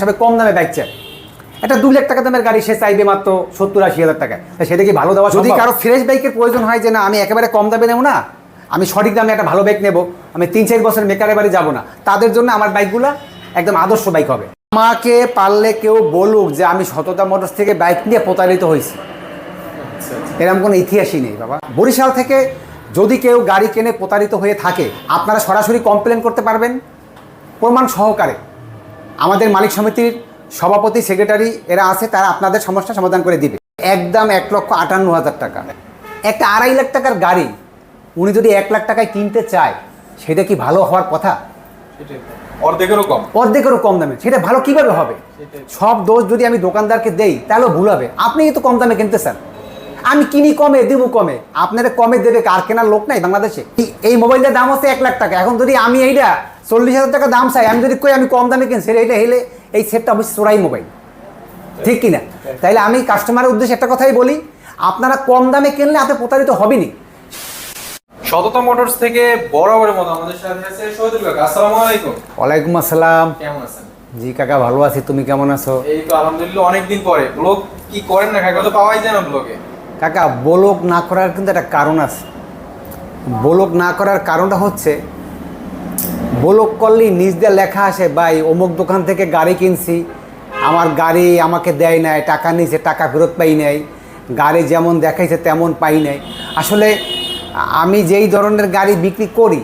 সবাই কম দামে বাইক চায় একটা দু লাখ টাকা দামের গাড়ি সে চাইবে মাত্র সত্তর আশি হাজার টাকা সেটা কি ভালো দেওয়া যদি কারও ফ্রেশ বাইকের প্রয়োজন হয় যে না আমি একেবারে কম দামে নেব না আমি সঠিক দামে একটা ভালো বাইক নেব আমি তিন চার বছর মেকারে বাড়ি যাব না তাদের জন্য আমার বাইকগুলো একদম আদর্শ বাইক হবে। আমাকে পারলে কেউ বলুক যে আমি সততা মোটরস থেকে বাইক নিয়ে প্রতারিত হয়েছি। এরকম কোনো ইতিহাসই নেই বাবা। বরিশাল থেকে যদি কেউ গাড়ি কেনে প্রতারিত হয়ে থাকে আপনারা সরাসরি কমপ্লেন করতে পারবেন। প্রমাণ সহকারে। আমাদের মালিক সমিতির সভাপতি সেক্রেটারি এরা আছে তারা আপনাদের সমস্যা সমাধান করে দিবে। একদম এক লক্ষ আটান্ন হাজার টাকা। একটা আড়াই লাখ টাকার গাড়ি উনি যদি এক লাখ টাকায় কিনতে চায় সেটা কি ভালো হওয়ার কথা? অর্ধেকেরও কম। অর্ধেকেরও কম দামে। সেটা ভালো কীভাবে হবে? সব দোষ যদি আমি দোকানদারকে দেই তাহলেও ভুল হবে। আপনি তো কম দামে কিনতে চান। আমি কিনি কমে দেবো কমে। আপনারা কমে দেবে কার কেনার লোক নাই বাংলাদেশে। এই- এই মোবাইলটার দাম হচ্ছে এক লাখ টাকা। এখন যদি আমি এইটা চল্লিশ হাজার টাকা দাম চাই আমি যদি কই আমি কম দামে কিনছি এইটা হেলে এই সেটটা অবশ্যই চোরাই মোবাইল ঠিক কিনা? তাইলে আমি কাস্টমারের উদ্দেশ্যে একটা কথাই বলি আপনারা কম দামে কিনলে আপনি প্রতারিত হবেনি শততা মোটরস থেকে বরাবরের মতো আমাদের সাথে আছে শহীদুল কাকা। আসসালামু আলাইকুম। ওয়ালাইকুম আসসালাম। কেমন আছেন? জি কাকা ভালো আছি। তুমি কেমন আছো? এই তো আলহামদুলিল্লাহ অনেকদিন পরে। ব্লগ কি করেন না কাকা তো পাওয়াই যায় না ব্লগে। কাকা বলক না করার কিন্তু একটা কারণ আছে। বলক না করার কারণটা হচ্ছে বলক করলেই নিজ দিয়ে লেখা আসে ভাই, অমুক দোকান থেকে গাড়ি কিনছি। আমার গাড়ি আমাকে দেয় নাই, টাকা নিয়েছে টাকা ফেরত পাই নাই। গাড়ি যেমন দেখাইছে, তেমন পাই নাই। আসলে আমি যেই ধরনের গাড়ি বিক্রি করি,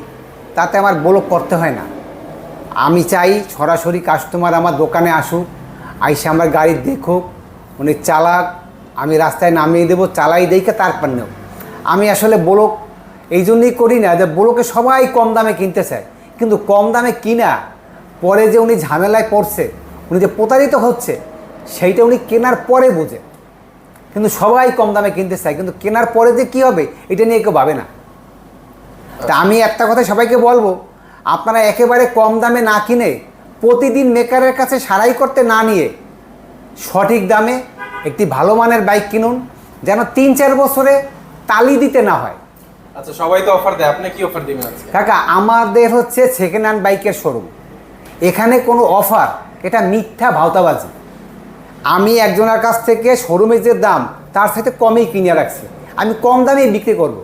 তাতে আমার বলক করতে হয় না। আমি চাই সরাসরি কাস্টমার আমার দোকানে আসুক, আইসে আমার গাড়ি দেখুক, উনি চালাক, আমি রাস্তায় নামিয়ে দেবো, চালাই দেখে তারপর নেব। আমি আসলে ব্লক, এই জন্যই করি না, যে ব্লকে সবাই কম দামে কিনতে চায়। কিন্তু কম দামে কিনা, পরে যে উনি ঝামেলায় পড়ছে, উনি যে প্রতারিত হচ্ছে, সেইটা উনি কেনার পরে বোঝে। কিন্তু সবাই কম দামে কিনতে চায়, কিন্তু কেনার পরে যে কী হবে, এটা নিয়ে কেউ ভাবে না। তা আমি একটা কথা সবাইকে বলব, আপনারা একেবারে কম দামে না কিনে, প্রতিদিন মেকারের কাছে সারাই করতে না নিয়ে, সঠিক দামে একটি ভালো মানের বাইক কিনুন, যেন তিন চার বছরে তালি দিতে না হয়। আচ্ছা সবাই তো অফার দেয়। আপনি কি অফার দিবেন কাকা, আমাদের হচ্ছে সেকেন্ড হ্যান্ড বাইকের শোরুম এখানে কোনো অফার এটা মিথ্যা ভাওতাবাজি। আমি একজনের কাছ থেকে শোরুমের যে দাম, তার সাথে কমেই কিনে রাখছি। আমি কম দামে বিক্রি করব।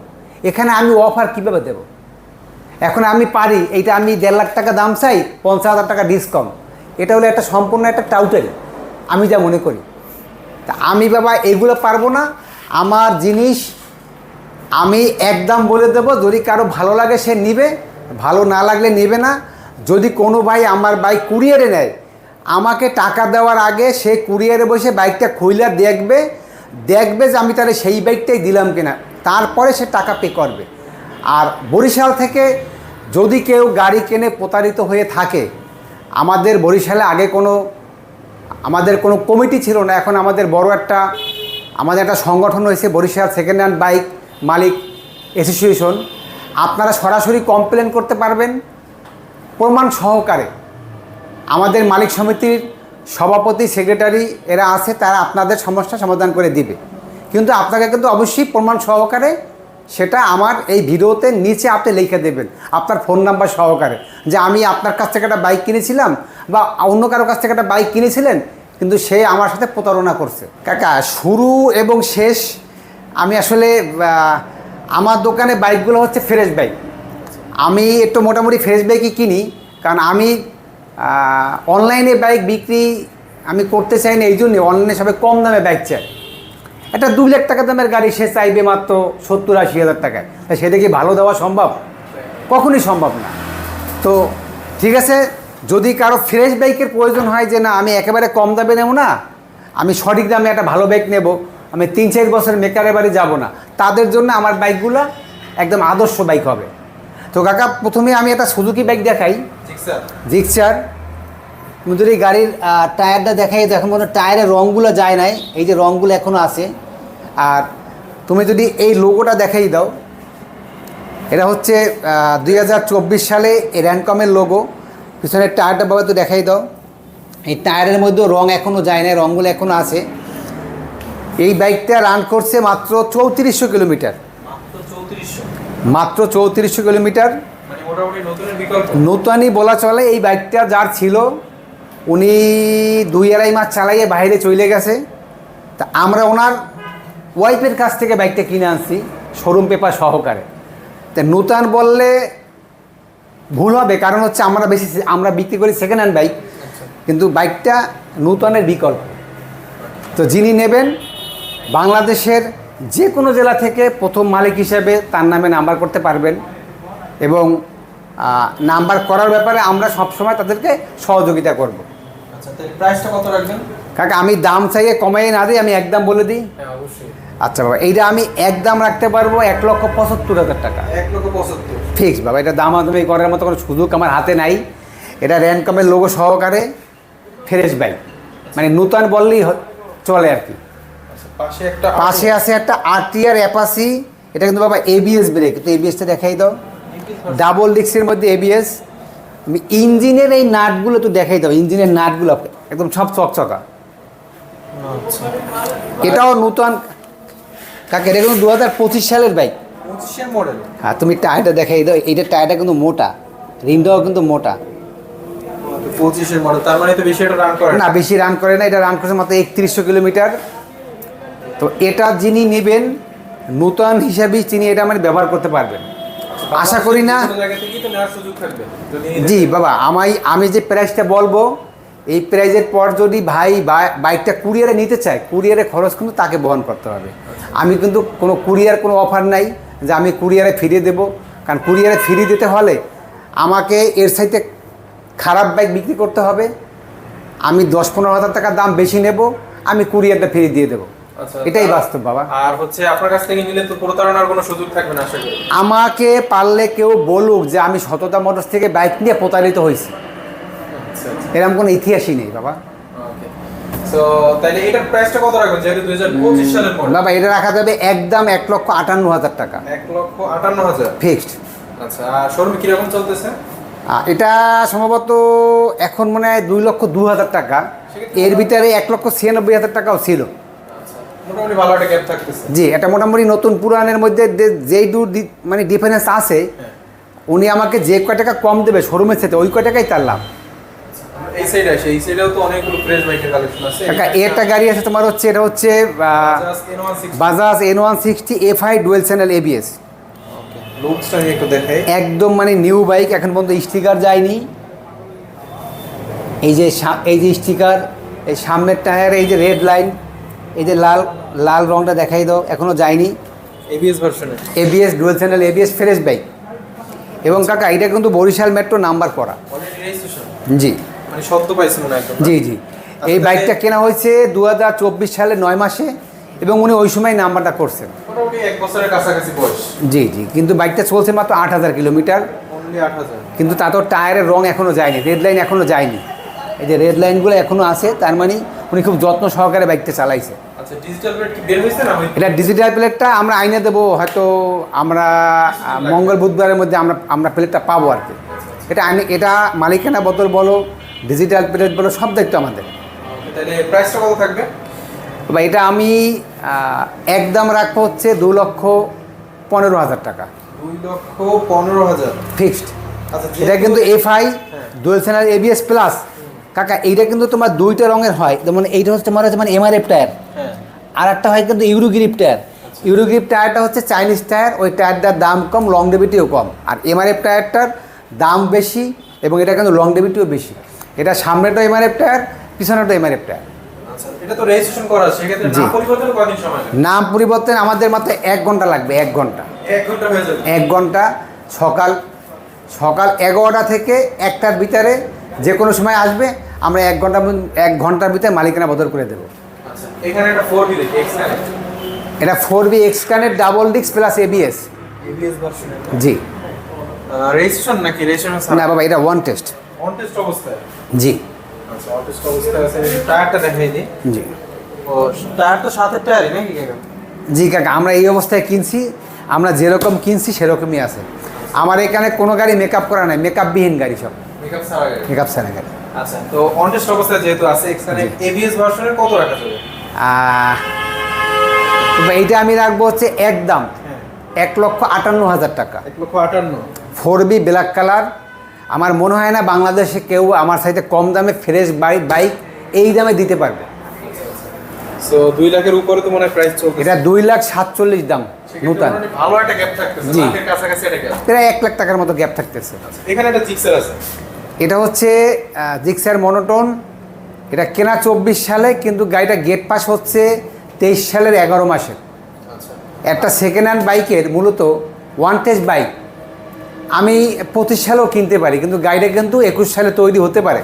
এখানে আমি অফার কীভাবে দেব? এখন আমি পারি, এইটা আমি দেড় লাখ টাকা দাম চাই, পঞ্চাশ হাজার টাকা ডিসকাউন্ট এটা হলো একটা সম্পূর্ণ একটা টাউটারি আমি যা মনে করি। তা আমি বাবা, এগুলো পারব না। আমার জিনিস আমি একদম বলে দেবো, যদি কারও ভালো লাগে সে নিবে, ভালো না লাগলে নেবে না। যদি কোনো ভাই আমার বাইক কুরিয়ারে নেয়, আমাকে টাকা দেওয়ার আগে সে কুরিয়ারে বসে বাইকটা খুইলা দেখবে দেখবে যে আমি তাহলে সেই বাইকটাই দিলাম কিনা। তারপরে সে টাকা পে করবে। আর বরিশাল থেকে যদি কেউ গাড়ি কেনে প্রতারিত হয়ে থাকে, আমাদের বরিশালে আগে কোনো, আমাদের কোনো কমিটি ছিল না, এখন আমাদের বড় একটা, আমাদের একটা সংগঠন হয়েছে বরিশাল সেকেন্ড হ্যান্ড বাইক মালিক অ্যাসোসিয়েশন আপনারা সরাসরি কমপ্লেন করতে পারবেন। প্রমাণ সহকারে আমাদের মালিক সমিতির সভাপতি সেক্রেটারি এরা আছে, তারা আপনাদের সমস্যা সমাধান করে দিবে। কিন্তু আপনাকে কিন্তু অবশ্যই প্রমাণ সহকারে সেটা আমার এই ভিডিওতে নিচে আপনি লিখে দেবেন, আপনার ফোন নাম্বার সহকারে। যে আমি আপনার কাছ থেকে একটা বাইক কিনেছিলাম বা অন্য কারও কাছ থেকে একটা বাইক কিনেছিলেন, কিন্তু সে আমার সাথে প্রতারণা করছে। কাকা, শুরু এবং শেষ আমি আসলে আমার দোকানে বাইকগুলো হচ্ছে ফ্রেশ বাইক। আমি একটু মোটামুটি ফ্রেশ বাইকই কিনি, কারণ আমি অনলাইনে বাইক বিক্রি আমি করতে চাই না, এই জন্যে অনলাইনে সবাই কম দামে বাইক চায়। একটা দু লাখ টাকা দামের গাড়ি সে চাইবে মাত্র সত্তর আশি হাজার টাকায়। তা সেটা কি ভালো দেওয়া সম্ভব? কখনই সম্ভব না। তো ঠিক আছে, যদি কারও ফ্রেশ বাইকের প্রয়োজন হয় যে না, আমি একেবারে কম দামে নেব না, আমি সঠিক দামে একটা ভালো বাইক নেব আমি তিন চার বছর মেকারের বাড়ি যাব না। তাদের জন্য আমার বাইকগুলো একদম আদর্শ বাইক হবে। তো কাকা প্রথমে আমি একটা সুজুকি বাইক দেখাই। জিক্সার। তুমি যদি গাড়ির টায়ারটা দেখাই দেখো মনে টায়ারের রঙগুলো যায় নাই। এই যে রঙগুলো এখনও আছে। আর তুমি যদি এই লোগোটা দেখাই দাও। এটা হচ্ছে দু হাজার চব্বিশ সালে এই র্যানকমের লোগো পিছনের টায়ারটা বাবা তো দেখাই দাও। এই টায়ারের মধ্যেও রং এখনও যায় নাই রঙগুলো এখনও আছে। এই বাইকটা রান করছে মাত্র চৌত্রিশশো কিলোমিটার। মাত্র চৌত্রিশশো। কিলোমিটার। মানে নতুনই বলা চলে এই বাইকটা যার ছিল উনি দুই আড়াই মাস চালাইয়ে বাইরে চলে গেছে। তা আমরা ওনার ওয়াইফের কাছ থেকে বাইকটা কিনে আনছি শোরুম পেপার সহকারে। তা নূতন বললে ভুল হবে কারণ হচ্ছে আমরা বেশি আমরা বিক্রি করি সেকেন্ড হ্যান্ড বাইক কিন্তু বাইকটা নূতনের বিকল্প। তো যিনি নেবেন বাংলাদেশের যে কোনো জেলা থেকে প্রথম মালিক হিসেবে তার নামে নাম্বার করতে পারবেন এবং নাম্বার করার ব্যাপারে আমরা সবসময় তাদেরকে সহযোগিতা করব। আচ্ছা তো প্রাইসটা কত রাখবেন? কাকা আমি দাম চাইয়ে কমাই না দিই আমি একদম বলে দিই? হ্যাঁ আচ্ছা বাবা এইটা আমি একদম রাখতে পারব এক লক্ষ পঁচাত্তর হাজার টাকা। এক লক্ষ পঁচাত্তর। ফিক্স বাবা এটা দামাদামি করার মতো কোনো সুযোগ আমার হাতে নাই। এটা র্যানকমের লোগো সহকারে ফ্রেশ বাইক। মানে নূতন বললেই চলে আর কি। পাশে আছে একটা আরটিআর অ্যাপাসি এটা কিন্তু বাবা এবিএস ব্রেক তো এবিএসটা দেখাই দাও। ডাবল ডিক্সের মধ্যে এবিএস আমি ইঞ্জিনের এই নাটগুলো তো দেখাই দাও। ইঞ্জিনের নাটগুলো একদম সব চকচকা। আচ্ছা। এটাও নূতন। কাকে এটা কিন্তু দু হাজার পঁচিশ সালের বাইক পঁচিশের মডেল হ্যাঁ তুমি টায়ারটা দেখাই দাও। এইটার টায়ারটা কিন্তু মোটা। রিমটাও কিন্তু মোটা। পঁচিশের মডেল তার মানে তো বেশি এটা রান করে না। বেশি রান করে না। এটা রান করছে মাত্র একত্রিশশো কিলোমিটার। তো এটা যিনি নেবেন, নূতন হিসাবেই তিনি এটা মানে ব্যবহার করতে পারবেন। আশা করি না জি, বাবা আমাই আমি যে প্রাইসটা বলব, এই প্রাইজের পর যদি ভাই বাইকটা কুরিয়ারে নিতে চায় কুরিয়ারে খরচ কিন্তু তাকে বহন করতে হবে। আমি কিন্তু কোনো কুরিয়ার কোনো অফার নাই যে আমি কুরিয়ারে ফিরিয়ে দেব। কারণ কুরিয়ারে ফিরিয়ে দিতে হলে আমাকে এর সাইতে খারাপ বাইক বিক্রি করতে হবে। আমি দশ পনেরো হাজার টাকার দাম বেশি নেব, আমি কুরিয়ারটা ফিরিয়ে দিয়ে দেবো। এটাই তা- বাস্তব বাবা। আর হচ্ছে আপনার কাছ থেকে নিলে তো প্রতারণার কোনো সুযোগ থাকবে না আশা করি আমাকে পারলে কেউ বলুক যে আমি শততা মোটরস থেকে বাইক নিয়ে প্রতারিত হয়েছি। আচ্ছা আচ্ছা। এরকম কোনো ইতিহাসই নেই বাবা। বাবা এটা রাখা যাবে একদম এক লক্ষ আটান্ন হাজার টাকা। এক লক্ষ আটান্ন হাজার? ফিক্সড আচ্ছা শোরুম কীরকম চলতেছে? এটা সম্ভবত এখন মনে হয় দুই লক্ষ দু হাজার টাকা। এর ভিতরে এক লক্ষ ছিয়ানব্বই হাজার টাকাও ছিল। আচ্ছা মোটামুটি ভালো একটা গ্যাপ থাকতেছে। জি এটা মোটামুটি নতুন পুরানের মধ্যে যেই দূর দি- মানে ডিফারেন্স আছে হ্যাঁ। উনি আমাকে যে কয় টাকা কম দেবে শোরুমের সাথে ওই কয় টাকাই তার লাভ। এই সাইডে আসে এই সাইডেও তো অনেকগুলো ফ্রেশ বাইকের কালেকশন আছে। কাকা একটা গাড়ি আছে তোমার হচ্ছে এটা হচ্ছে Bajaj N one sixty F I dual channel ABS লুকসটা একটু দেখাই। একদম মানে নিউ বাইক এখন পর্যন্ত স্টিকার যায়নি। এই যে এই যে স্টিকার এই সামনের টায়ার এই যে রেড লাইন এই যে লাল লাল রংটা দেখাই দাও এখনও যায়নি। এবিএস ভার্সনে ABS dual channel ABS fresh bike এবং কাকা এটা কিন্তু বরিশাল মেট্রো নাম্বার করা। জি। মানে শব্দ পাইছি মনে হয় জি জি। এই বাইকটা কেনা হয়েছে দু হাজার চব্বিশ সালে নয় মাসে এবং উনি ওই সময় নাম্বারটা করছেন। এক বছরের কাছাকাছি বয়স। জি জি। কিন্তু বাইকটা চলছে মাত্র আট হাজার কিলোমিটার। কিন্তু তা তো টায়ারের রং এখনও যায়নি রেড লাইন এখনও যায়নি। এই যে রেড লাইনগুলো এখনও আছে তার মানে উনি খুব যত্ন সহকারে বাইকটা চালাইছে। আচ্ছা ডিজিটাল প্লেট কি বের হয়েছে না এটা ডিজিটাল প্লেটটা আমরা আইনে দেবো হয়তো আমরা মঙ্গল বুধবারের মধ্যে আমরা আমরা প্লেটটা পাবো আর কি। এটা আইনে এটা মালিকানা বদল বলো ডিজিটাল প্লেট বলো সব দায়িত্ব আমাদের। প্রাইসটা কত থাকবে? বা এটা আমি একদম রাখব হচ্ছে দু লক্ষ পনেরো হাজার টাকা। দুই লক্ষ পনেরো হাজার। ফিক্সড আচ্ছা এটা কিন্তু FI. Dual channel ABS plus কাকা এইটা কিন্তু তোমার দুইটা রঙের হয়। যেমন এইটা হচ্ছে তোমার হচ্ছে মানে এমআরএফ টায়ার আর একটা হয় কিন্তু ইউরোগ্রিপ টায়ার ইউরোগ্রিপ টায়ারটা হচ্ছে চাইনিজ টায়ার ওই টায়ারটার দাম কম লং ডেবিটিও কম। আর এমআরএফ টায়ারটার দাম বেশি এবং এটা কিন্তু লং ডেবিটিও বেশি। এটা সামনেটা এমআরএফ টায়ার পিছনেটা এমআরএফ টায়ার জি। নাম পরিবর্তন কদিন সময় লাগবে? নাম পরিবর্তন আমাদের মাত্র এক ঘণ্টা লাগবে এক ঘণ্টা। এক ঘণ্টা সকাল সকাল এগারোটা থেকে একটার ভিতরে যে কোনো সময় আসবে আমরা এক ঘণ্টা এক ঘণ্টার ভিতরে মালিকানা বদল করে দেবো। এখানে একটা ফোর বি দেখি এক্স এটা four V এক্সকানের double disc plus ABS ABS ভার্সনের জি। রেজিস্ট্রেশন নাকি? রেজিস্ট্রেশন না বাবা এটা ওয়ান টেস্ট অন টেস্ট অবস্থায়? জি। আচ্ছা অন টেস্ট অবস্থায় আছে টায়ারটা দেখাই দিই। জি। ও টায়ার তো সাথে টায়ারই নাকি কাকা জি কাকা আমরা এই অবস্থায় কিনছি আমরা যেরকম কিনছি সেরকমই আছে। আমার এখানে কোনো গাড়ি মেকআপ করা নাই মেকআপবিহীন গাড়ি সব। মেকআপ ছাড়া গাড়ি? মেকআপ ছাড়া গাড়ি। আচ্ছা তো অন টেস্ট অবস্থায় যেহেতু আছে এখানে এবিএস ভার্সনের কত রাখা যাবে? এইটা আমি রাখব হচ্ছে একদম হ্যাঁ। এক লক্ষ আটান্ন হাজার টাকা। এক লক্ষ আটান্ন। Four V black colour. আমার মনে হয় না বাংলাদেশে কেউ আমার সাথে কম দামে ফ্রেশ বাইক বাইক এই দামে দিতে পারবে। সো দুই লাখের উপরে তো মনে প্রাইস চলছে এটা দুই লাখ সাতচল্লিশ দাম নূতন। ভালো একটা গ্যাপ থাকতেছে। জি। কাছাকাছি একটা গ্যাপ প্রায় এক লাখ টাকার মতো গ্যাপ থাকতেছে। এখানে একটা জিক্সার আছে। এটা হচ্ছে জিক্সার মনোটন এটা কেনা চব্বিশ সালে কিন্তু গাড়িটা গেট পাস হচ্ছে তেইশ সালের এগারো মাসে। আচ্ছা। একটা সেকেন্ড হ্যান্ড বাইকের মূলত ওয়ান টেস্ট বাইক আমি পঁচিশ সালেও কিনতে পারি কিন্তু গাড়িটা কিন্তু একুশ সালে তৈরি হতে পারে।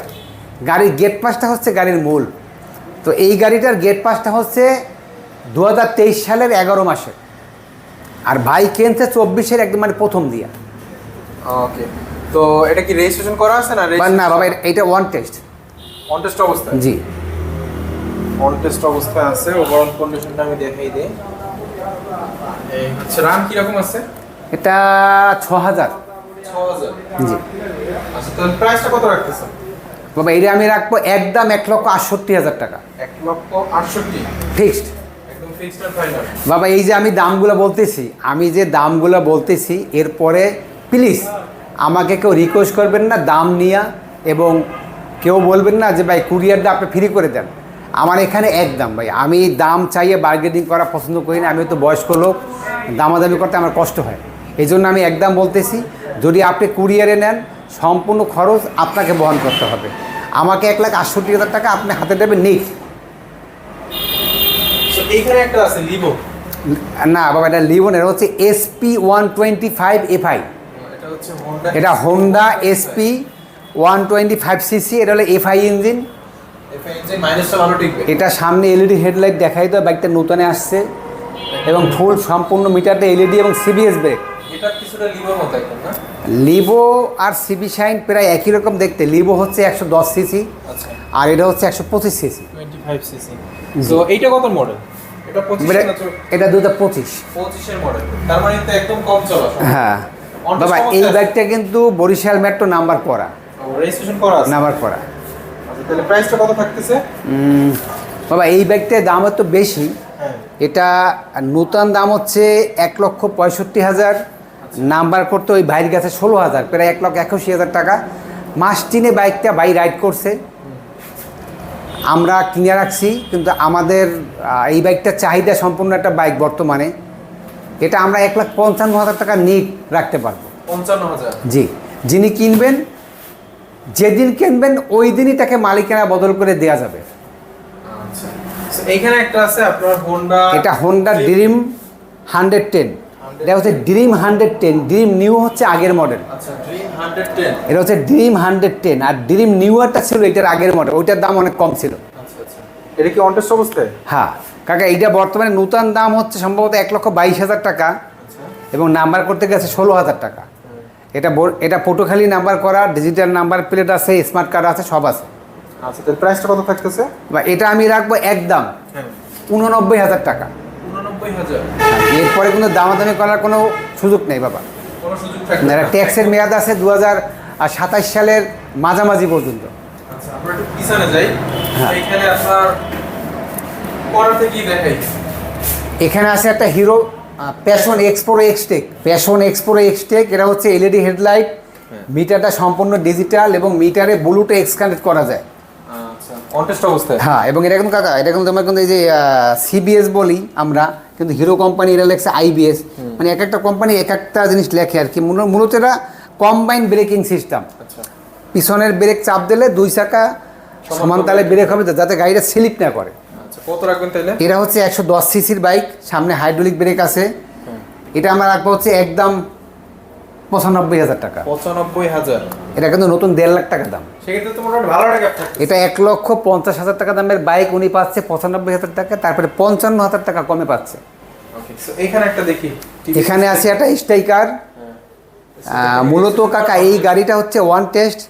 গাড়ির গেট পাসটা হচ্ছে গাড়ির মূল। তো এই গাড়িটার গেট পাসটা হচ্ছে দু হাজার তেইশ সালের এগারো মাসে। আর বাইক কিনছে চব্বিশের একদম মানে প্রথম দিয়া। ওকে তো এটা কি রেজিস্ট্রেশন করা আছে না না বাবা এটা- এটা ওয়ান টেস্ট অনটেস্ট অবস্থায়? জি। অনটেস্ট অবস্থায় আছে ওভারঅল কন্ডিশনটা আমি দেখাই দিই। এই হচ্ছে কীরকম আছে? এটা ছ হাজার জি। আচ্ছা তাহলে প্রাইসটা কত রাখতেছেন? বাবা এটা আমি রাখব একদম এক লক্ষ আটষট্টি হাজার টাকা। এক লক্ষ আটষট্টি। ফিক্সড বাবা এই যে আমি দামগুলো বলতেছি আমি যে দামগুলো বলতেছি এরপরে প্লিজ আমাকে কেউ রিকোয়েস্ট করবেন না দাম নিয়া এবং কেউ বলবেন না যে ভাই কুরিয়ারটা আপনি ফ্রি করে দেন। আমার এখানে এক দাম ভাই। আমি দাম চাইয়ে বার্গেনিং করা পছন্দ করি না। আমি তো বয়স্ক লোক। দামাদামি করতে আমার কষ্ট হয়। এই জন্য আমি একদম বলতেছি যদি আপনি কুরিয়ারে নেন সম্পূর্ণ খরচ আপনাকে বহন করতে হবে। আমাকে এক লাখ আটষট্টি হাজার টাকা আপনি হাতে দেবেন সো এইখানে একটা আছে লিভো না বাবা এটা হচ্ছে SP one twenty five FI এটা এটা Honda SP one twenty five CC এটা হলো এফআই ইঞ্জিন এটা সামনে এলইডি হেডলাইট দেখাই তো বাইকটা নতুনে আসছে। এবং ফুল সম্পূর্ণ মিটারটা এলইডি এবং সিবিএস ব্রেক লিভো আর সিবি শাইন প্রায় একই রকম দেখতে। লিভো হচ্ছে একশো দশ সিসি আচ্ছা। আর এটা হচ্ছে একশো পঁচিশ সিসি তো এইটা কত মডেল এটা দু হাজার পঁচিশ। মডেল তার মানে একদম কম চলা। হ্যাঁ। বাবা এই। বাইকটা কিন্তু বরিশাল মেট্রো নাম্বার করা রেজিস্ট্রেশন করা আছে? নাম্বার করা আচ্ছা তাহলে প্রাইসটা কত থাকতেছে? বাবা এই ব্যাগটার দাম একটু বেশি। হ্যাঁ। এটা নূতন দাম হচ্ছে এক লক্ষ পঁয়ষট্টি হাজার। নাম্বার করতে ওই বাইর গেছে ষোলো হাজার প্রায় এক লক্ষ একুশি হাজার টাকা। মাস তিনে বাইকটা বাই রাইড করছে। আমরা কিনে রাখছি কিন্তু আমাদের এই বাইকটার চাহিদা সম্পূর্ণ একটা বাইক বর্তমানে। এটা আমরা এক লাখ পঞ্চান্ন হাজার টাকা নিট রাখতে পারব। পঞ্চান্ন হাজার? জি। যিনি কিনবেন যেদিন কিনবেন ওই দিনই তাকে মালিকানা বদল করে দেওয়া যাবে। আচ্ছা। এইখানে একটা আছে আপনার হোন্ডা এটা হোন্ডা ড্রিম হান্ড্রেড টেন এটা হচ্ছে Dream hundred ten Dream new হচ্ছে আগের মডেল আচ্ছা এটা হচ্ছে ড্রিম হান্ড্রেড টেন আর ড্রিম নিউয়ারটা ছিল এটার আগের মডেল ওইটার দাম অনেক কম ছিল। আচ্ছা এটা কি অনটেস্ট অবস্থায়? হ্যাঁ। কাকা এইটা বর্তমানে নূতন দাম হচ্ছে সম্ভবত এক লক্ষ বাইশ হাজার টাকা এবং নাম্বার করতে গেছে ষোলো হাজার টাকা। এটা এটা পটুখালি নাম্বার করা ডিজিটাল নাম্বার প্লেট আছে স্মার্ট কার্ড আছে সব আছে। আচ্ছা তাহলে প্রাইসটা কত থাকতেছে? বা এটা আমি রাখব একদম হ্যাঁ। উননব্বই হাজার টাকা। এরপরে কিন্তু দামাদামি করার কোনো সুযোগ নেই বাবা। কোনো ট্যাক্সের মেয়াদ আছে দু হাজার সাতাশ সালের মাঝামাঝি পর্যন্ত। আচ্ছা হ্যাঁ। এখানে আছে একটা Hero Passion Xpro XTEC Passion Xpro XTEC এটা হচ্ছে এলইডি হেডলাইট মিটারটা সম্পূর্ণ ডিজিটাল এবং মিটারে ব্লুটুথ এক্স কানেক্ট করা যায়। আচ্ছা অবস্থায়। হ্যাঁ এবং এটা কিন্তু কাকা এটা কিন্তু তোমার কিন্তু এই যে সিবিএস বলি আমরা কিন্তু হিরো কোম্পানি এটা লেখছে আইবিএস মানে এক একটা কোম্পানি এক একটা জিনিস লেখে আর কি। মূল- মূলত এটা কম্বাইন ব্রেকিং সিস্টেম পিছনের ব্রেক চাপ দিলে দুই চাকা সমান তালে ব্রেক হবে যাতে গাড়িটা স্লিপ না করে। কত রাখবেন তাইলে এটা হচ্ছে একশো দশ সিসির বাইক সামনে হাইড্রোলিক ব্রেক আছে। এটা আমরা রাখব হচ্ছে একদম পঁচানব্বই হাজার টাকা। পঁচানব্বই হাজার। এটা কিন্তু নতুন দেড় লাখ টাকা দাম। সেক্ষেত্রে তো মোটামুটি ভালো টাকা এটা এক লক্ষ পঞ্চাশ হাজার টাকা দামের বাইক উনি পাচ্ছে পঁচানব্বই হাজার টাকা তারপরে পঞ্চান্ন হাজার টাকা কমে পাচ্ছে। এখানে একটা দেখি। এখানে আছে একটা স্ট্রাইকার হ্যাঁ। মূলত কাকা এই গাড়িটা হচ্ছে ওয়ান টেস্ট।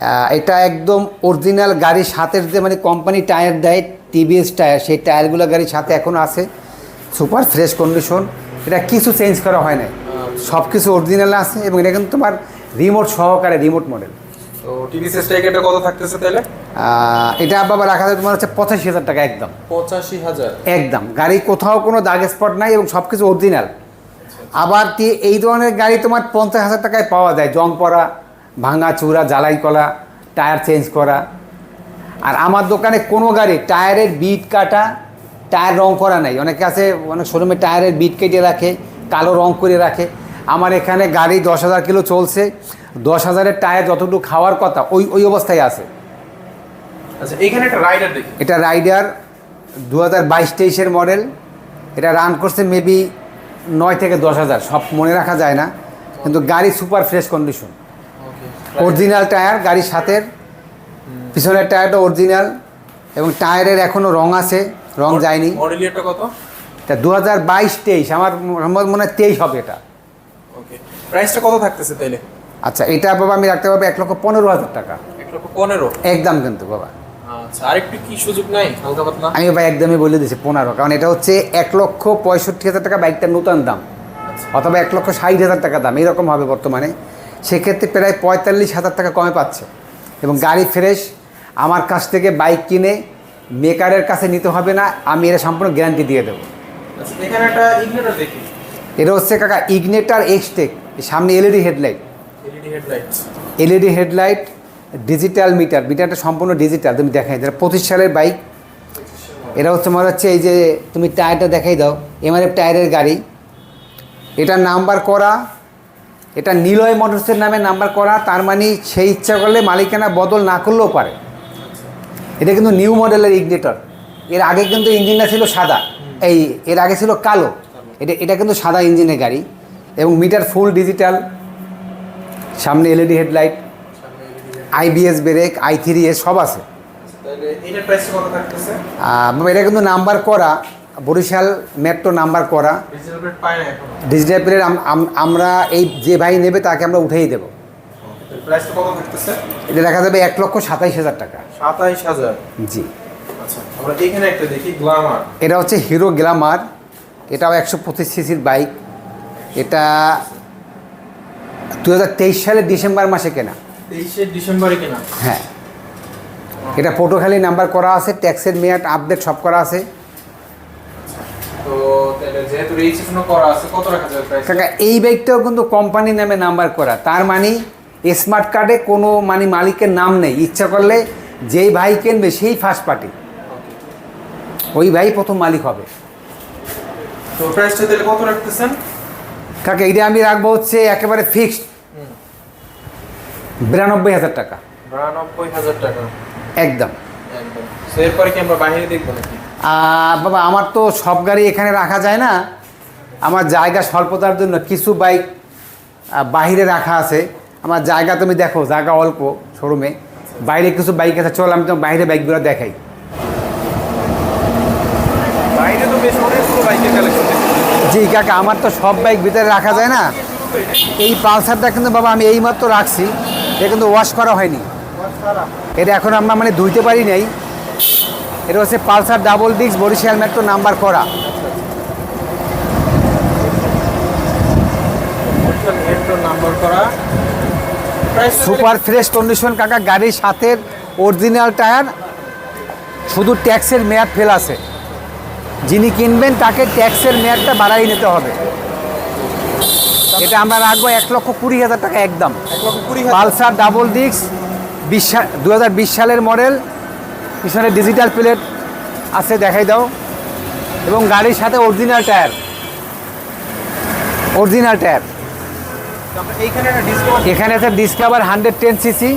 হ্যাঁ। এটা একদম অরিজিনাল গাড়ির সাথে যে মানে কোম্পানি টায়ার দেয় টিভিএস টায়ার সেই টায়ারগুলো গাড়ির সাথে এখন আছে। সুপার ফ্রেশ কন্ডিশন এটা কিছু চেঞ্জ করা হয় না সব কিছু অরিজিনাল আছে এবং এটা কিন্তু তোমার রিমোট সহকারে রিমোট মডেল তো কত থাকতেছে তাহলে? এটা বাবা রাখা যায় তোমার হচ্ছে পঁচাশি হাজার টাকা একদম। পঁচাশি হাজার। একদম। গাড়ি কোথাও কোনো দাগ স্পট নাই এবং সব কিছু অরিজিনাল আবার এই ধরনের গাড়ি তোমার পঞ্চাশ হাজার টাকায় পাওয়া যায়। জং পরা ভাঙা চূড়া জ্বালাই করা টায়ার চেঞ্জ করা। আর আমার দোকানে কোনো গাড়ি টায়ারের বিট কাটা টায়ার রং করা নাই। অনেকে আছে অনেক শোরুমে টায়ারের বিট কেটে রাখে কালো রং করে রাখে। আমার এখানে গাড়ি দশ হাজার কিলো চলছে দশ হাজারের টায়ার যতটুকু খাওয়ার কথা ওই ওই অবস্থায় আছে। আচ্ছা এখানে একটা রাইডার দেখি। এটা রাইডার দু হাজার বাইশ তেইশের মডেল এটা রান করছে মেবি নয় থেকে দশ হাজার সব মনে রাখা যায় না। কিন্তু গাড়ি super fresh condition original tyre গাড়ির সাথে পিছনের টায়ারটা অরিজিনাল এবং টায়ারের এখনও রং আছে রং যায়নি। মডেল ইয়ারটা কত? দু হাজার বাইশ তেইশ আমার আমার মনে হয় তেইশ হবে এটা। ওকে প্রাইসটা কত থাকতেছে তাইলে? আচ্ছা এটা বাবা আমি রাখতে পারব এক লক্ষ পনেরো হাজার টাকা। এক লক্ষ পনেরো? একদম কিন্তু বাবা। আচ্ছা আরেকটু কি সুযোগ নাই? হালকা পাতলা? আমি ভাই একদমই বলে দিয়েছি পনেরো কারণ এটা হচ্ছে এক লক্ষ পঁয়ষট্টি হাজার টাকা বাইকটার নতুন দাম। আচ্ছা। অথবা এক লক্ষ ষাট হাজার টাকা দাম এরকম হবে বর্তমানে। সেক্ষেত্রে প্রায় পঁয়তাল্লিশ হাজার টাকা কমে পাচ্ছে। এবং গাড়ি ফ্রেশ আমার কাছ থেকে বাইক কিনে মেকারের কাছে নিতে হবে না আমি এটা সম্পূর্ণ গ্যারান্টি দিয়ে দেবো। আচ্ছা এটা হচ্ছে কাকা ইগনেটার এক্সটেক সামনে LED headlight LED headlight digital meter মিটারটা সম্পূর্ণ ডিজিটাল তুমি দেখাই এটা পঁচিশ সালের বাইক এটা হচ্ছে মনে হচ্ছে এই যে তুমি টায়ারটা দেখাই দাও এমআরএফ টায়ারের গাড়ি। এটা নাম্বার করা এটা নিলয় মোটরসের নামে নাম্বার করা তার মানে সেই ইচ্ছা করলে মালিকানা বদল না করলেও পারে। এটা কিন্তু নিউ মডেলের ইগনিটর এর আগে কিন্তু ইঞ্জিনটা ছিল সাদা। এই এর আগে ছিল কালো। এটা এটা কিন্তু সাদা ইঞ্জিনের গাড়ি এবং মিটার ফুল ডিজিটাল সামনে LED headlight IBS brake I three S সব আছে। এটা কিন্তু নাম্বার করা বরিশাল মেট্রো নাম্বার করা। ডিজিটাল প্লেট আমরা এই যে ভাই নেবে তাকে আমরা উঠেই দেবো। প্রাইসটা কত থাকতেছে? এটা দেখা যাবে এক লক্ষ সাতাইশ হাজার টাকা। সাতাইশ হাজার? জি। আচ্ছা আমরা এখানে একটা দেখি গ্লামার। এটা হচ্ছে হিরো গ্লামার। এটাও একশো পঁচিশ সিসির বাইক। এটা দু হাজার তেইশ সালের ডিসেম্বর মাসে কেনা। তেইশে ডিসেম্বরে কিনা? হ্যাঁ। এটা পটুখালি নাম্বার করা আছে ট্যাক্সের মেয়াদ আপডেট সব করা আছে। কাকা এই বাইকটাও কিন্তু কোম্পানির নামে নাম্বার করা। তার মানে স্মার্ট কার্ডে কোনো মানে মালিকের নাম নেই। ইচ্ছা করলে যেই ভাই কিনবে সেই ফার্স্ট পার্টি ওই ভাই প্রথম মালিক হবে। তো প্রাইসটা তাহলে কত রাখতেছেন? কাকা এইটা আমি রাখব হচ্ছে একেবারে ফিক্সড বিরানব্বই হাজার টাকা। বিরানব্বই হাজার টাকা। একদম। একদম। এরপরে কি আমরা বাইরে দেখব নাকি? আর বাবা আমার তো সব গাড়ি এখানে রাখা যায় না। আমার জায়গা স্বল্পতার জন্য কিছু বাইক বাইরে রাখা আছে। আমার জায়গা তুমি দেখো জায়গা অল্প শোরুমে বাইরে কিছু বাইক আছে চল আমি তোমার বাইরে বাইকগুলো দেখাই। জি কাকা আমার তো সব বাইক ভিতরে রাখা যায় না। এই পালসারটা কিন্তু বাবা আমি এইমাত্র রাখছি এটা কিন্তু ওয়াশ করা হয়নি। এটা এখন আমরা মানে ধুইতে পারি নাই। এটা হচ্ছে Pulsar double disc Barishal metro number করা। নাম্বার করা। সুপার ফ্রেশ কন্ডিশন কাকা গাড়ির সাথে অরিজিনাল টায়ার শুধু ট্যাক্সের মেয়াদ ফেল আছে। যিনি কিনবেন তাকে ট্যাক্সের মেয়াদটা বাড়াই নিতে হবে। এটা আমরা রাখব এক লক্ষ কুড়ি হাজার টাকা একদম। পালসার ডাবল ডিস্ক বিশ দু হাজার বিশ সালের মডেল পিছনে ডিজিটাল প্লেট আছে দেখাই দাও। এবং গাড়ির সাথে অরিজিনাল টায়ার অরিজিনাল টায়ার এখানে আছে ডিসকাভার হান্ড্রেড টেন সিসি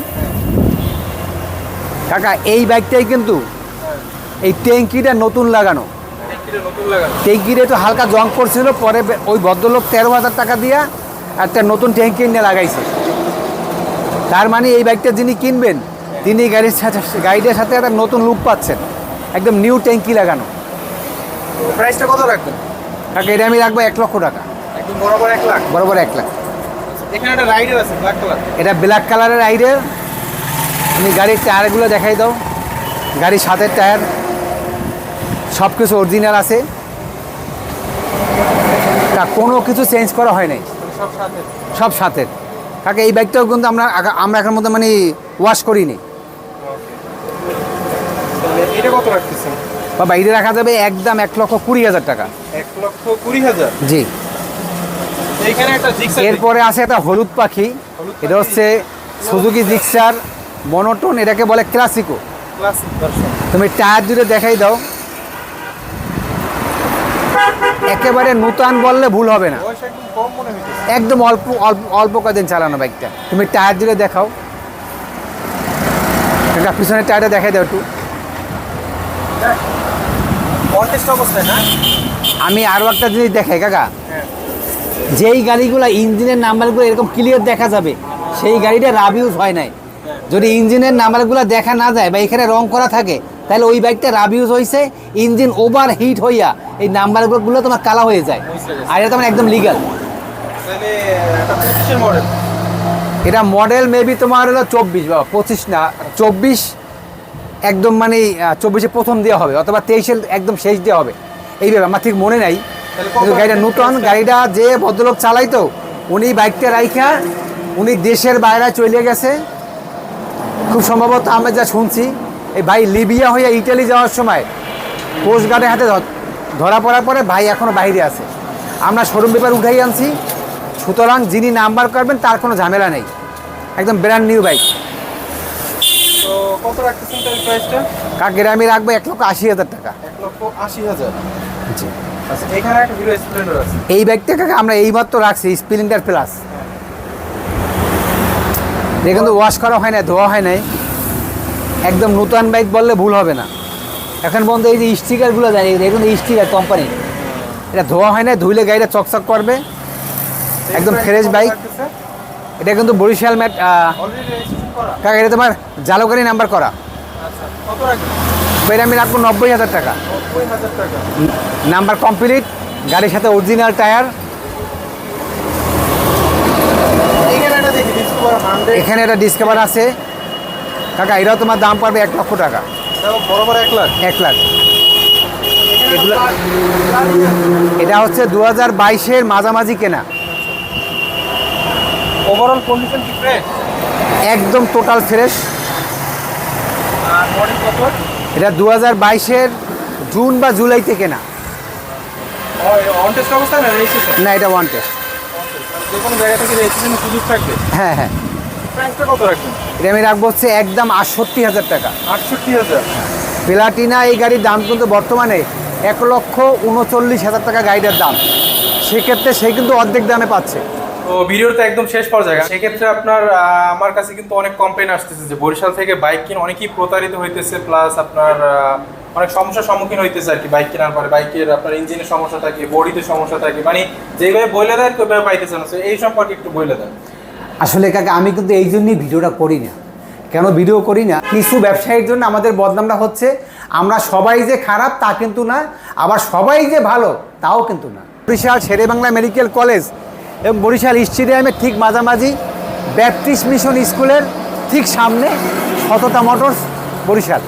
কাকা এই বাইকটাই কিন্তু এই ট্যাঙ্কিটা নতুন লাগানো। ট্যাঙ্কিটা একটু হালকা জং করছিল পরে ওই ভদ্রলোক তেরো হাজার টাকা দিয়া একটা নতুন ট্যাঙ্কি নিয়ে লাগাইছে। তার মানে এই বাইকটা যিনি কিনবেন তিনি গাড়ির সাথে গাড়িটার সাথে একটা নতুন লুক পাচ্ছেন। একদম নিউ ট্যাঙ্কি লাগানো। প্রাইসটা কত রাখবেন? কাকা এটা আমি রাখব এক লক্ষ টাকা। বরাবর এক লাখ। বরাবর এক লাখ। এখানে একটা রাইডার আছে ব্ল্যাক কালার এটা ব্ল্যাক কালারের আইডের তুমি গাড়ির টায়ারগুলো দেখাই দাও। গাড়ির সাথে টায়ার। সব কিছু অরিজিনাল আছে। তা কোনো কিছু চেঞ্জ করা হয় নাই। সব সাথে সব সাথে কাকে এই বাইকটাও কিন্তু আমরা আমরা এখন মধ্যে মানে ওয়াশ করিনি। এটা কত রাখতেছেন? বা বাইরে রাখা যাবে একদম এক লক্ষ কুড়ি হাজার টাকা। এক লক্ষ কুড়ি হাজার? জি। এরপরে আছে একটা হলুদ পাখি। এটা হচ্ছে সুজুকি জিক্সার মনোটোন এটাকে বলে ক্লাসিকো। তুমি টায়ার দুটো দেখাই দাও। একেবারে নূতন বললে ভুল হবে না। একদম অল্প অল্প অল্প কদিন চালানো বাইকটা। তুমি টায়ার দিলে দেখাও। একটা পিছনের টায়ারটা দেখাই দাও একটু। আমি আরও একটা জিনিস দেখাই কাকা। হ্যাঁ। যেই গাড়িগুলো ইঞ্জিনের নাম্বারগুলো এরকম ক্লিয়ার দেখা যাবে সেই গাড়িটা রাব ইউজ হয় নাই। যদি ইঞ্জিনের নাম্বারগুলো দেখা না যায় বা এখানে রং করা থাকে তাহলে ওই বাইকটা রাব ইউজ হয়েছে ইঞ্জিন ওভার হিট হইয়া এই নাম্বারগুলো তোমার কালা হয়ে যায়। আর এটা তোমার একদম লিগাল এটা মডেল মেবি তোমার হলো চব্বিশ বা পঁচিশ না চব্বিশ একদম মানে চব্বিশে প্রথম দেওয়া হবে অথবা তেইশে একদম শেষ দেওয়া হবে। এইভাবে আমার ঠিক মনে নাই। গাড়িটা? নূতন গাড়িটা যে ভদ্রলোক চালাইতো উনি বাইকটা রাইখা উনি দেশের বাইরে চলে গেছে। খুব সম্ভবত আমরা যা শুনছি এই ভাই লিবিয়া হয়ে ইটালি যাওয়ার সময় কোস্ট গার্ডের হাতে ধরা পড়ার পরে ভাই এখনও বাইরে আছে। আমরা শোরুম পেপার উঠাই আনছি। সুতরাং যিনি নাম্বার করবেন তার কোনো ঝামেলা নেই। একদম ব্র্যান্ড নিউ বাইক কাকের আমি রাখব এক লক্ষ আশি হাজার টাকা। এক লক্ষ আশি হাজার। আচ্ছা হিরো এই কাকে আমরা এইমাত্র রাখছি স্প্লেন্ডার প্লাস এটা কিন্তু ওয়াশ করা হয় না ধোয়া হয় নাই। একদম নতুন বাইক বললে ভুল হবে না। এখন পর্যন্ত এই যে স্টিকারগুলো দেয় দেখুন স্টিকার কোম্পানি এটা ধোয়া হয় না ধুইলে গাড়িটা চকচক করবে। একদম ফ্রেশ বাইক এটা কিন্তু বরিশাল ম্যাট কাকা এটা তোমার জালকারি নাম্বার করা। রাখবেন রাখব নব্বই হাজার টাকা। নাম্বার কমপ্লিট গাড়ির সাথে অরিজিনাল টায়ার এখানে একটা ডিসকভার হান্ড্রেড এখানে একটা ডিসকাভার আছে। কাকা এটাও তোমার দাম পড়বে এক লক্ষ টাকা। বরাবর এক লাখ। এক লাখ এটা হচ্ছে দু হাজার বাইশের মাঝামাঝি কেনা। ওভারঅল কন্ডিশন কি ফ্রেশ একদম টোটাল ফ্রেশ আর মডেল কত? এটা দু হাজার বাইশের জুন বা জুলাই থেকে টেস্ট না না এটা ওয়ান টেস্ট হ্যাঁ হ্যাঁ। এটা আমি রাখব হচ্ছে একদম আটষট্টি হাজার টাকা। আটষট্টি হাজার? প্লাটিনা এই গাড়ির দাম কিন্তু বর্তমানে এক লক্ষ উনচল্লিশ হাজার টাকা গাড়িটার দাম। সেক্ষেত্রে সে কিন্তু অর্ধেক দামে পাচ্ছে। তো ভিডিওর তো একদম শেষ পর্যায়ে। সেক্ষেত্রে আপনার আমার কাছে কিন্তু অনেক কমপ্লেন আসতেছে যে বরিশাল থেকে বাইক কিনে অনেকেই প্রতারিত হইতেছে প্লাস আপনার অনেক সমস্যার সম্মুখীন হইতেছে আর কি বাইক কেনার পরে। বাইকের আপনার ইঞ্জিনের সমস্যা থাকে, বডিতে সমস্যা থাকে। মানে যেভাবে বলে দেয় ওইভাবে পাইতেছে না। এই সম্পর্কে একটু বলে দেন। আসলে কাকা, আমি কিন্তু এই জন্যই ভিডিওটা করি না। কেন ভিডিও করি না? কিছু ব্যবসায়ীর জন্য আমাদের বদনামটা হচ্ছে, আমরা সবাই যে খারাপ তা কিন্তু না, আবার সবাই যে ভালো, তাও কিন্তু না। বরিশাল শেরে বাংলা মেডিকেল কলেজ এবং বরিশাল স্টেডিয়ামের ঠিক মাঝামাঝি ব্যাপটিস্ট মিশন স্কুলের ঠিক সামনে সততা মোটরস বরিশাল।